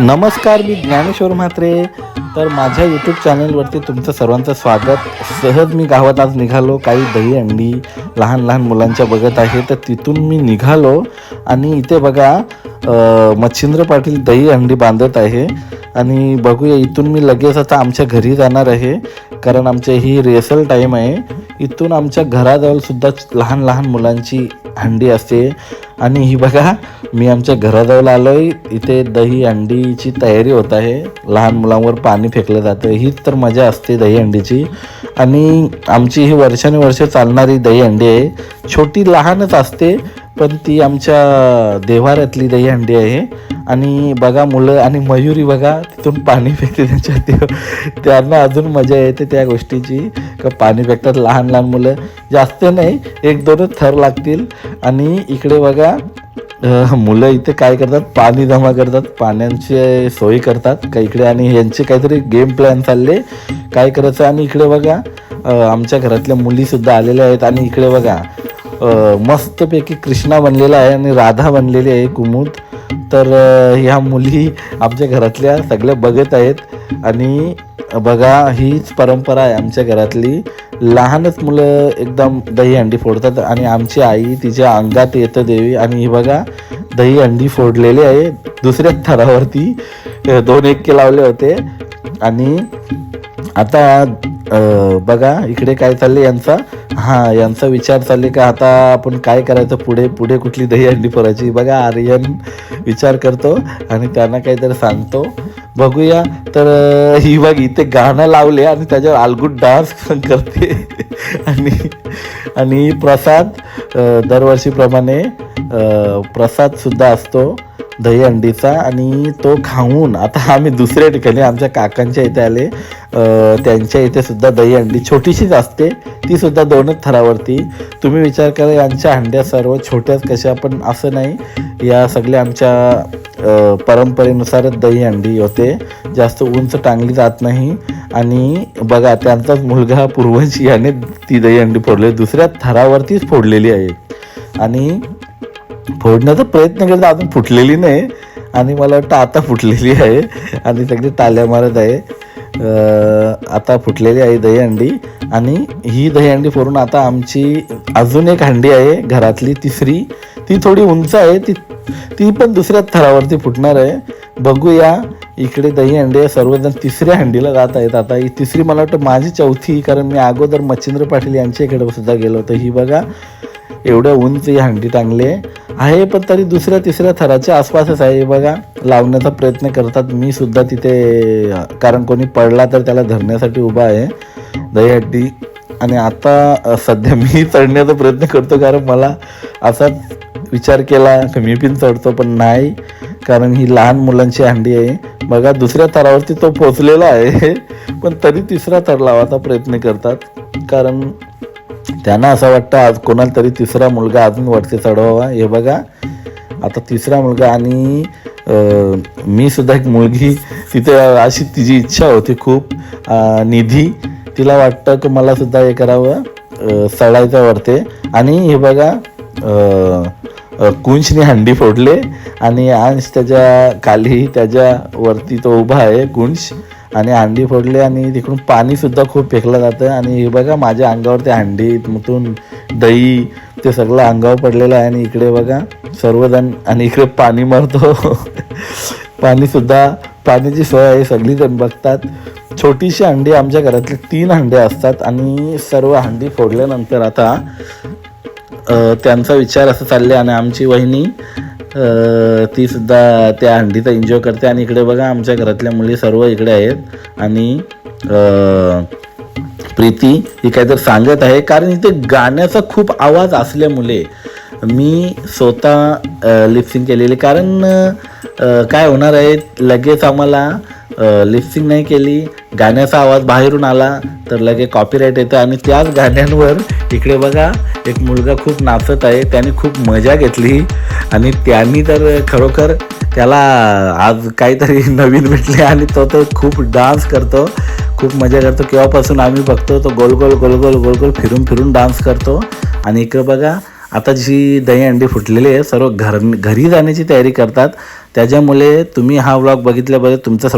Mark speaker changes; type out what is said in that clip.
Speaker 1: नमस्कार मी ज्ञानेश्वर म्हात्रे. तर माझ्या यूट्यूब चॅनलवरती तुमचं सर्वांचं स्वागत. सहज मी गावात आज निघालो काही दही अंडी लहान लहान मुलांच्या बघत आहे तर तिथून मी निघालो. आणि इथे बघा मच्छिंद्र पाटील दही अंडी बांधत आहे. आणि बघूया इथून मी लगेच आता आमच्या घरी जाणार आहे. कारण आमचे ही रेसल टाईम आहे. इथून आमच्या घराजवळसुद्धा लहान लहान मुलांची हंडी असते. आणि ही बघा मी आमच्या घराजवळ आलो आहे इथे दही अंडीची तयारी होत आहे. लहान मुलांवर पाणी फेकलं जातं हीच तर मजा असते दही अंडीची. आणि आमची ही वर्षानुवर्ष चालणारी दही अंडी आहे. छोटी लहानच असते पण ती आमच्या देव्हाऱ्यातली दही अंडी आहे. आणि बघा मुलं आणि मयुरी बघा तिथून पाणी फेकते त्यांच्या त्यांना अजून मजा येते त्या गोष्टीची. का पाणी फेकतात लहान लहान मुलं. जास्त नाही एक दोनच थर लागतील. आणि इकडे बघा अ, मुलं इथे काय करतात? पाणी जमा करतात पाण्याची सोय करतात. का इकडे आणि यांचे काहीतरी गेम प्लॅन चालले. काय करायचं? आणि इकडे बघा आमच्या घरातल्या मुलीसुद्धा आलेल्या आहेत. आणि इकडे बघा मस्तपैकी कृष्णा बनलेला आहे आणि राधा बनलेली आहे कुमुद. तर ह्या मुली आमच्या घरातल्या सगळ्या बघत आहेत. आणि बघा हीच परंपरा आहे आमच्या घरातली. लहानच मुलं एकदम दही अंडी फोडतात आणि आमची आई तिच्या अंगात येतं देवी. आणि ही बघा दही अंडी फोडलेली आहे दुसऱ्याच थरावरती. दोन एक्के लावले होते. आणि आता बघा इकडे काय चाललं यांचा. हा यांचा विचार चालले का? आता आपण काय करायचं पुढे? पुढे कुठली दही अंडी फोडायची बघा आर्यन विचार करतो आणि त्यांना काहीतरी सांगतो. बघूया. तर ही बघ इथे गाणं लावले आणि त्याच्यावर आलगुट डान्स पण करते. आणि आणि प्रसाद दरवर्षीप्रमाणे प्रसादसुद्धा असतो दही अंडीचा आणि तो खाऊन आता आम्ही दुसऱ्या ठिकाणी आमच्या काकांच्या इथे आले. त्यांच्या इथे सुद्धा दही अंडी छोटीशीच असते. ती सुद्धा दोनच थरावरती. तुम्ही विचार करा यांच्या अंड्या सर्व छोट्याच कशा पण असं नाही. या सगळ्या आमच्या परंपरेनुसारच दही अंडी होते. जास्त उंच टांगली जात नाही. आणि बघा त्यांचाच मुलगा पूर्वज याने ती दही अंडी फोडली. दुसऱ्या थरावरतीच फोडलेली आहे. आणि फोडण्याचा प्रयत्न करत अजून फुटलेली नाही. आणि मला वाटतं आता फुटलेली आहे. आणि सगळी टाल्या मारत आहे. आता फुटलेली आहे दहीहंडी आणि ही दहीहंडी फोडून आता आमची अजून एक हंडी आहे घरातली तिसरी. ती थोडी उंच आहे ती ती पण दुसऱ्या थरावरती फुटणार आहे. बघूया इकडे दही अंडे सर्वजण तिसऱ्या हंडीला जात आहेत. आता ही तिसरी मला वाटतं माझी चौथी कारण मी अगोदर मच्छिंद्र पाटील यांच्या इकडे सुद्धा गेलो होतो. ही बघा एवढं उंच ही हंडी टांगली आहे पण तरी दुसऱ्या तिसऱ्या थराच्या आसपासच आहे. बघा लावण्याचा प्रयत्न करतात. मी सुद्धा तिथे कारण कोणी पडला तर त्याला धरण्यासाठी उभा आहे. दहीहंडी आणि आता सध्या मी चढण्याचा प्रयत्न करतो कारण मला असाच विचार केला की मी पण चढतो पण नाही कारण ही लहान मुलांची हंडी आहे. बघा दुसऱ्या थरावरती तो पोचलेला आहे पण तरी तिसरा थर लावायचा प्रयत्न करतात. कारण त्यांना असं वाटतं आज कोणाला तरी तिसरा मुलगा अजून वरती चढवावा. हे बघा आता तिसरा मुलगा आणि मी सुद्धा एक मुलगी तिथे अशी तिची इच्छा होती खूप. निधी तिला वाटतं की मला सुद्धा हे करावं चढायचं वरते. आणि हे बघा कुंशने कुंचने हंडी फोडले आणि अंश त्याच्याखाली त्याच्या वरती तो उभा आहे कुंश आणि हंडी फोडली आणि तिकडून पाणीसुद्धा खूप फेकलं जातं. आणि हे बघा माझ्या अंगावर ते हंडी मुतून दही ते सगळं अंगावर पडलेलं आहे. आणि इकडे बघा सर्वजण आणि इकडे पाणी मारतो. पाणीसुद्धा पाण्याची सोय आहे सगळीजण बघतात. छोटीशी हंडी आमच्या घरातले तीन हंडे असतात आणि सर्व हंडी फोडल्यानंतर आता त्यांचा विचार असं चालले आणि आमची वहिनी तीसुद्धा ती सुद्धा त्या हंडीचा एन्जॉय करते. आणि इकडे बघा आमच्या घरातल्या मुली सर्व इकडे आहेत. आणि प्रीती ही काहीतरी सांगत आहे. कारण इथे गाण्याचा खूप आवाज असल्यामुळे मी स्वतः लिप्सिंग केलेली. कारण काय होणार आहे लगेच आम्हाला लिप्सिंग नाही केली. गाण्याचा आवाज बाहेरून आला तर लगे कॉपीराईट येतं. आणि त्याच गाण्यांवर इकडे बघा एक मुलगा खूप नाचत आहे त्याने खूप मजा घेतली आणि त्यांनी तर खरोखर त्याला आज काहीतरी नवीन भेटले आणि तो तर खूप डान्स करतो खूप मजा करतो. केव्हापासून आम्ही बघतो तो गोल गोल गोल गोल गोल गोल फिरून फिरून डान्स करतो. आणि इकडं बघा आता जी दही अंडी फुटलेली आहे सर्व घर घरी जाण्याची तयारी करतात. त्याच्यामुळे तुम्ही हा व्लॉग बघितल्याबद्दल तुमचं